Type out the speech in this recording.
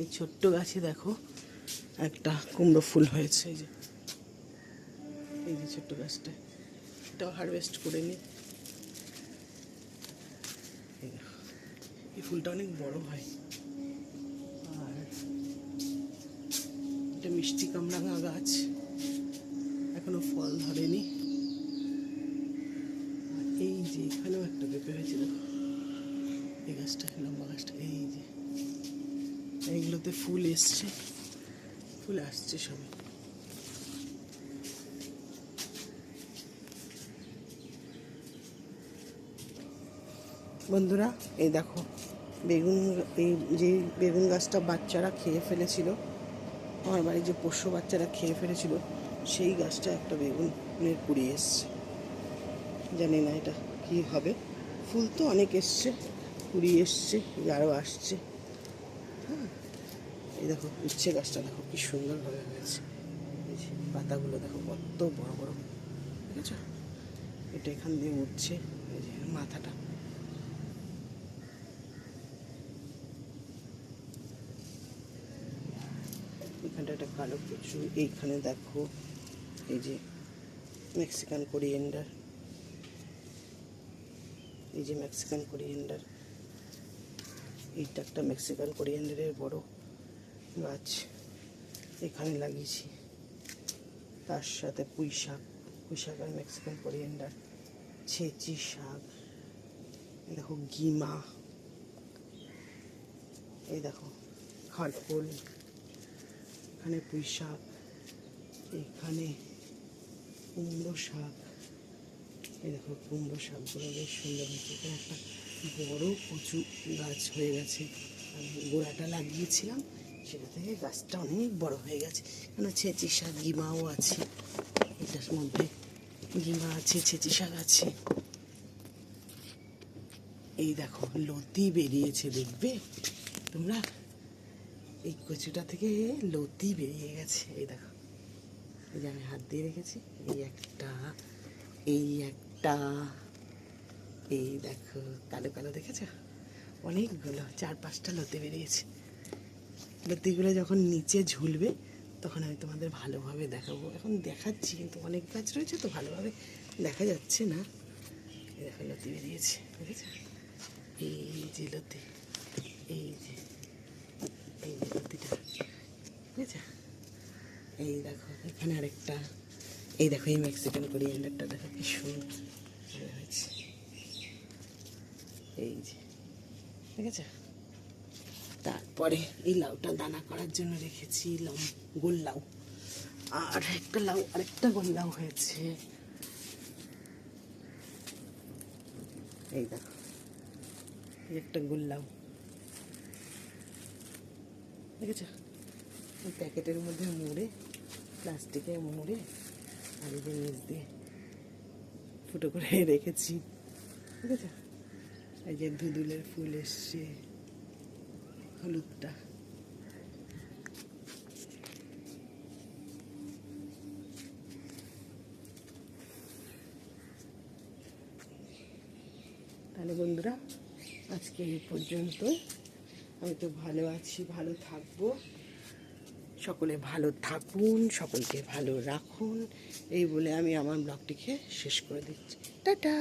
এই ছোট্ট গাছে দেখো, একটা কুমড়ো ফুল হয়েছে এই যে। এই যে ছোট্ট গাছটা, এটাও হারভেস্ট করে নিই এই ফুলটা অনেক বড় হয়। আর এটা মিষ্টি কামরাঙা গাছ, এখনও ফল ধরেনি। এই যে এখানেও একটা পেঁপে হয়েছে, দেখো। এই গাছটা, লম্বা গাছটা, এই যে। এইগুলোতে ফুল এসছে। ফুল আসছে সবে। বন্ধুরা, এই দেখো, বেগুন এই যে বেগুন গাছটা বাচ্চারা খেয়ে ফেলেছিল, আমার বাড়ির যে পোষ্য বাচ্চারা খেয়ে ফেলেছিল, সেই গাছটা একটা বেগুনের কুড়ি এসছে। জানি না এটা কি হবে। ফুল তো অনেক এসছে কুড়ি এসছে আরও আসছে। এই দেখো, উচ্ছে গাছটা দেখো কি সুন্দরভাবে হয়েছে। পাতাগুলো দেখো কত বড় বড়। ঠিক আছে এটা এখান দিয়ে উঠছে মাথাটা। এখানটা একটা কালো কিছু এইখানে দেখো, এই যে মেক্সিকান কোরিয়েন্ডার এই যে মেক্সিকান কোরিয়েন্ডার এইটা একটা মেক্সিকান কোরিয়েন্ডারের বড় গাছ। এখানে লাগিয়েছি। তার সাথে পুঁই শাক। পুঁই শাক আর মেক্সিকান কোরিয়েন্ডার ছেচি শাক। দেখো গিমা। এই দেখো খাটফুল। এখানে পুঁই শাক। এখানে কুমড়ো শাক। এই দেখো কুমড়ো শাকগুলো বেশ সুন্দর একটা বড় কচু গাছ হয়ে গেছে। আমি গোড়াটা লাগিয়েছিলাম, সেটা থেকে গাছটা অনেক বড় হয়ে গেছে। কেন ছেঁচি শাক গিমাও আছে, এটার মধ্যে গিমা আছে, ছেঁচি শাক আছে। এই দেখো, লতি বেরিয়েছে, দেখবে? তোমরা এই কচুটা থেকে লতি বেরিয়ে গেছে, এই দেখো। এই যে আমি হাত দিয়ে রেখেছি, এই একটা এই একটা। এই দেখো, কালো কালো দেখেছ? অনেকগুলো, চার পাঁচটা লতি বেরিয়েছে। লতিগুলো যখন নিচে ঝুলবে, তখন আমি তোমাদের ভালোভাবে দেখাবো। এখন দেখাচ্ছি, কিন্তু অনেক গাছ রয়েছে তো ভালোভাবে দেখা যাচ্ছে না। এই দেখো, লতি বেরিয়েছে, দেখেছ? এই যে লতি, এই যে এই যে লতিটা বুঝেছ এই দেখো, এখানে আরেকটা, এই দেখো, এই মেক্সিকান কোরিয়ান্ডারটা দেখো কি সুন্দর হয়েছে। এই যে, ঠিক আছে? তারপরে এই লাউটা দানা করার জন্য রেখেছি লাউ গোল লাউ। আর একটা লাউ, আরেকটা গোল লাউ হয়েছে। এই দেখো একটা গোল লাউ। দেখেছ প্যাকেটের মধ্যে মুড়ে, প্লাস্টিকে মুড়ে, আর এই নিচ দিয়ে ফুটো করে রেখেছি। ঠিক আছে? এই যে ধুদুলের ফুল এসছে, হলুদটা। তাহলে বন্ধুরা, আজকে এই পর্যন্ত। আমি তো ভালো আছি, ভালো থাকব। সকলে ভালো থাকুন, সকলকে ভালো রাখুন। এই বলে আমি আমার ব্লগটিকে শেষ করে দিচ্ছি। টাটা!